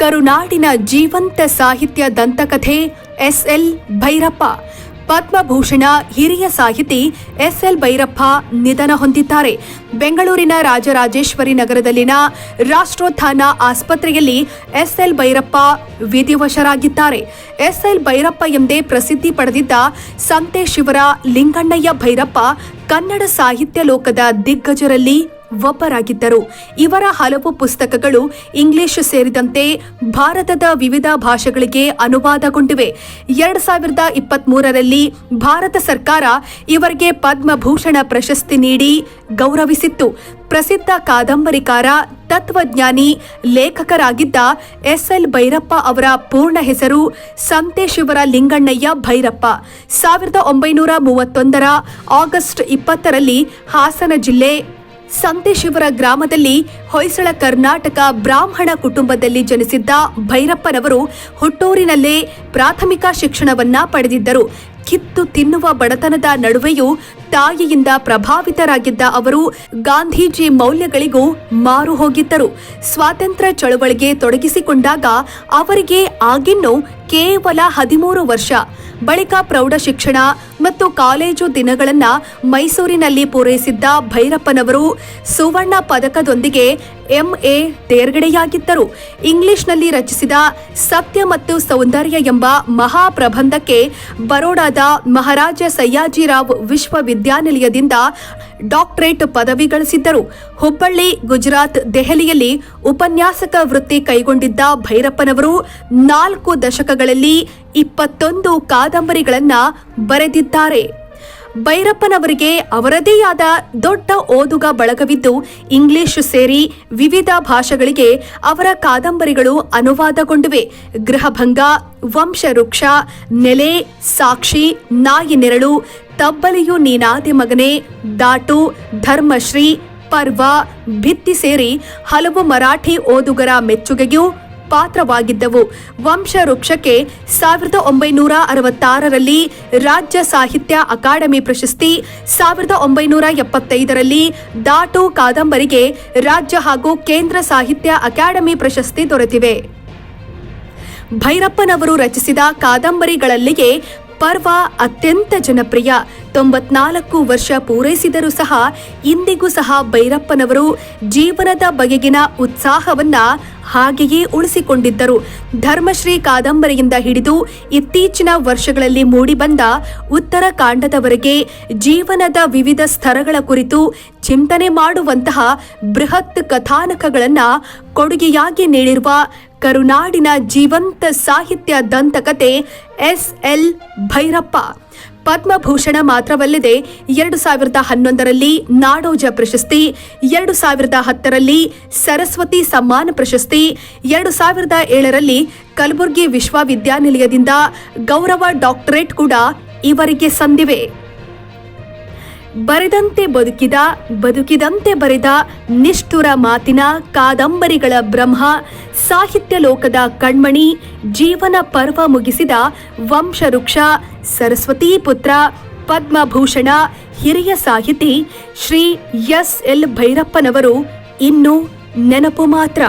ಕರುನಾಡಿನ ಜೀವಂತ ಸಾಹಿತ್ಯ ದಂತಕಥೆ ಎಸ್ಎಲ್ ಭೈರಪ್ಪ. ಪದ್ಮಭೂಷಣ ಹಿರಿಯ ಸಾಹಿತಿ ಎಸ್ಎಲ್ ಭೈರಪ್ಪ ನಿಧನ ಹೊಂದಿದ್ದಾರೆ. ಬೆಂಗಳೂರಿನ ರಾಜರಾಜೇಶ್ವರಿ ನಗರದಲ್ಲಿನ ರಾಷ್ಟ್ರೋತ್ಥಾನ ಆಸ್ಪತ್ರೆಯಲ್ಲಿ ಎಸ್ಎಲ್ ಭೈರಪ್ಪ ವಿಧಿವಶರಾಗಿದ್ದಾರೆ. ಎಸ್ಎಲ್ ಭೈರಪ್ಪ ಎಂದೇ ಪ್ರಸಿದ್ಧಿ ಪಡೆದಿದ್ದ ಸಂತೆ ಶಿವರ ಲಿಂಗಣ್ಣಯ್ಯ ಭೈರಪ್ಪ ಕನ್ನಡ ಸಾಹಿತ್ಯ ಲೋಕದ ದಿಗ್ಗಜರಲ್ಲಿ ಒಬ್ಬರಾಗಿದ್ದರು. ಇವರ ಹಲವು ಪುಸ್ತಕಗಳು ಇಂಗ್ಲಿಷ್ ಸೇರಿದಂತೆ ಭಾರತದ ವಿವಿಧ ಭಾಷೆಗಳಿಗೆ ಅನುವಾದಗೊಂಡಿವೆ. ಎರಡ್ ಸಾವಿರದ ಇಪ್ಪತ್ತ್ ಮೂರರಲ್ಲಿ ಭಾರತ ಸರ್ಕಾರ ಇವರಿಗೆ ಪದ್ಮಭೂಷಣ ಪ್ರಶಸ್ತಿ ನೀಡಿ ಗೌರವಿಸಿತ್ತು. ಪ್ರಸಿದ್ಧ ಕಾದಂಬರಿಕಾರ, ತತ್ವಜ್ಞಾನಿ, ಲೇಖಕರಾಗಿದ್ದ ಎಸ್ ಎಲ್ ಭೈರಪ್ಪ ಅವರ ಪೂರ್ಣ ಹೆಸರು ಸಂತೇಶಿವರ ಲಿಂಗಣ್ಣಯ್ಯ ಭೈರಪ್ಪ. ಸಾವಿರದ ಒಂಬೈನೂರ ಮೂವತ್ತೊಂದರ ಆಗಸ್ಟ್ ಇಪ್ಪತ್ತರಲ್ಲಿ ಹಾಸನ ಜಿಲ್ಲೆ ಸಂತೇಶಿವರ ಗ್ರಾಮದಲ್ಲಿ ಹೊಯ್ಸಳ ಕರ್ನಾಟಕ ಬ್ರಾಹ್ಮಣ ಕುಟುಂಬದಲ್ಲಿ ಜನಿಸಿದ್ದ ಭೈರಪ್ಪನವರು ಹುಟ್ಟೂರಿನಲ್ಲೇ ಪ್ರಾಥಮಿಕ ಶಿಕ್ಷಣವನ್ನ ಪಡೆದಿದ್ದರು. ಕಿತ್ತು ತಿನ್ನುವ ಬಡತನದ ನಡುವೆಯೂ ತಾಯಿಯಿಂದ ಪ್ರಭಾವಿತರಾಗಿದ್ದ ಅವರು ಗಾಂಧೀಜಿ ಮೌಲ್ಯಗಳಿಗೂ ಮಾರು ಹೋಗಿದ್ದರು. ಸ್ವಾತಂತ್ರ್ಯ ಚಳವಳಿಗೆ ತೊಡಗಿಸಿಕೊಂಡಾಗ ಅವರಿಗೆ ಆಗಿನ್ನು ಕೇವಲ ಹದಿಮೂರು ವರ್ಷ. ಬಳಿಕ ಪ್ರೌಢ ಶಿಕ್ಷಣ ಮತ್ತು ಕಾಲೇಜು ದಿನಗಳನ್ನು ಮೈಸೂರಿನಲ್ಲಿ ಪೂರೈಸಿದ್ದ ಭೈರಪ್ಪನವರು ಸುವರ್ಣ ಪದಕದೊಂದಿಗೆ ಎಂಎ ತೇರ್ಗಡೆಯಾಗಿದ್ದರು. ಇಂಗ್ಲಿಷ್ನಲ್ಲಿ ರಚಿಸಿದ ಸತ್ಯ ಮತ್ತು ಸೌಂದರ್ಯ ಎಂಬ ಮಹಾಪ್ರಬಂಧಕ್ಕೆ ಬರೋಡಾದ ಮಹಾರಾಜ ಸಯ್ಯಾಜಿರಾವ್ ವಿಶ್ವವಿದ್ಯಾನಿಲಯದಿಂದ ಡಾಕ್ಟರೇಟ್ ಪದವಿ ಗಳಿಸಿದ್ದರು. ಹುಬ್ಬಳ್ಳಿ, ಗುಜರಾತ್, ದೆಹಲಿಯಲ್ಲಿ ಉಪನ್ಯಾಸಕ ವೃತ್ತಿ ಕೈಗೊಂಡಿದ್ದ ಭೈರಪ್ಪನವರು ನಾಲ್ಕು ದಶಕಗಳಲ್ಲಿ ಇಪ್ಪತ್ತೊಂದು ಕಾದಂಬರಿಗಳನ್ನು ಬರೆದಿದ್ದಾರೆ. ಭೈರಪ್ಪನವರಿಗೆ ಅವರದೇ ಆದ ದೊಡ್ಡ ಓದುಗ ಬಳಗವಿದ್ದು ಇಂಗ್ಲಿಷ್ ಸೇರಿ ವಿವಿಧ ಭಾಷೆಗಳಿಗೆ ಅವರ ಕಾದಂಬರಿಗಳು ಅನುವಾದಗೊಂಡಿವೆ. ಗೃಹಭಂಗ, ವಂಶವೃಕ್ಷ, ನೆಲೆ, ಸಾಕ್ಷಿ, ನಾಯಿ ನೆರಳು, ತಬ್ಬಲಿಯು ನೀನಾದೆ ಮಗನೇ, ದಾಟು, ಧರ್ಮಶ್ರೀ, ಪರ್ವ, ಭಿತ್ತಿ ಸೇರಿ ಹಲವು ಮರಾಠಿ ಓದುಗರ ಮೆಚ್ಚುಗೆಗೂ ಪಾತ್ರವಾಗಿದ್ದವು. ವಂಶವೃಕ್ಷಕ್ಕೆ ಸಾವಿರದ ಒಂಬೈನೂರ ಅರವತ್ತಾರರಲ್ಲಿ ರಾಜ್ಯ ಸಾಹಿತ್ಯ ಅಕಾಡೆಮಿ ಪ್ರಶಸ್ತಿ, ಸಾವಿರದ ಒಂಬೈನೂರ ಎಪ್ಪತ್ತೈದರಲ್ಲಿ ದಾಟು ಕಾದಂಬರಿಗೆ ರಾಜ್ಯ ಹಾಗೂ ಕೇಂದ್ರ ಸಾಹಿತ್ಯ ಅಕಾಡೆಮಿ ಪ್ರಶಸ್ತಿ ದೊರೆತಿವೆ. ಭೈರಪ್ಪನವರು ರಚಿಸಿದ ಕಾದಂಬರಿಗಳಲ್ಲಿಯೇ ಪರ್ವ ಅತ್ಯಂತ ಜನಪ್ರಿಯ. ತೊಂಬತ್ನಾಲ್ಕು ವರ್ಷ ಪೂರೈಸಿದರೂ ಸಹ ಇಂದಿಗೂ ಸಹ ಭೈರಪ್ಪನವರು ಜೀವನದ ಬಗೆಗಿನ ಉತ್ಸಾಹವನ್ನ ಹಾಗೆಯೇ ಉಳಿಸಿಕೊಂಡಿದ್ದರು. ಧರ್ಮಶ್ರೀ ಕಾದಂಬರಿಯಿಂದ ಹಿಡಿದು ಇತ್ತೀಚಿನ ವರ್ಷಗಳಲ್ಲಿ ಮೂಡಿಬಂದ ಉತ್ತರ ಕಾಂಡದವರೆಗೆ ಜೀವನದ ವಿವಿಧ ಸ್ತರಗಳ ಕುರಿತು ಚಿಂತನೆ ಮಾಡುವಂತಹ ಬೃಹತ್ ಕಥಾನಕಗಳನ್ನು ಕೊಡುಗೆಯಾಗಿ ನೀಡಿರುವ ಕರುನಾಡಿನ ಜೀವಂತ ಸಾಹಿತ್ಯ ದಂತಕತೆ ಎಸ್ ಎಲ್ ಭೈರಪ್ಪ. ಪದ್ಮಭೂಷಣ ಮಾತ್ರವಲ್ಲದೆ ಎರಡು ಸಾವಿರದ ಹನ್ನೊಂದರಲ್ಲಿ ನಾಡೋಜ ಪ್ರಶಸ್ತಿ, ಎರಡು ಸಾವಿರದ ಹತ್ತರಲ್ಲಿ ಸರಸ್ವತಿ ಸಮ್ಮಾನ ಪ್ರಶಸ್ತಿ ಎರಡು ಸಾವಿರದ ಏಳರಲ್ಲಿ ಕಲಬುರಗಿ ವಿಶ್ವವಿದ್ಯಾನಿಲಯದಿಂದ ಗೌರವ ಡಾಕ್ಟರೇಟ್ ಕೂಡ ಇವರಿಗೆ ಸಂದಿವೆ. ಬರೆದಂತೆ ಬದುಕಿದ, ಬದುಕಿದಂತೆ ಬರೆದ ನಿಷ್ಠುರ ಮಾತಿನ ಕಾದಂಬರಿಗಳ ಬ್ರಹ್ಮ, ಸಾಹಿತ್ಯ ಲೋಕದ ಕಣ್ಮಣಿ, ಜೀವನ ಪರ್ವ ಮುಗಿಸಿದ ವಂಶವೃಕ್ಷ, ಸರಸ್ವತಿ ಪುತ್ರ, ಪದ್ಮಭೂಷಣ, ಹಿರಿಯ ಸಾಹಿತಿ ಶ್ರೀ ಎಸ್ ಎಲ್ ಭೈರಪ್ಪನವರು ಇನ್ನು ನೆನಪು ಮಾತ್ರ.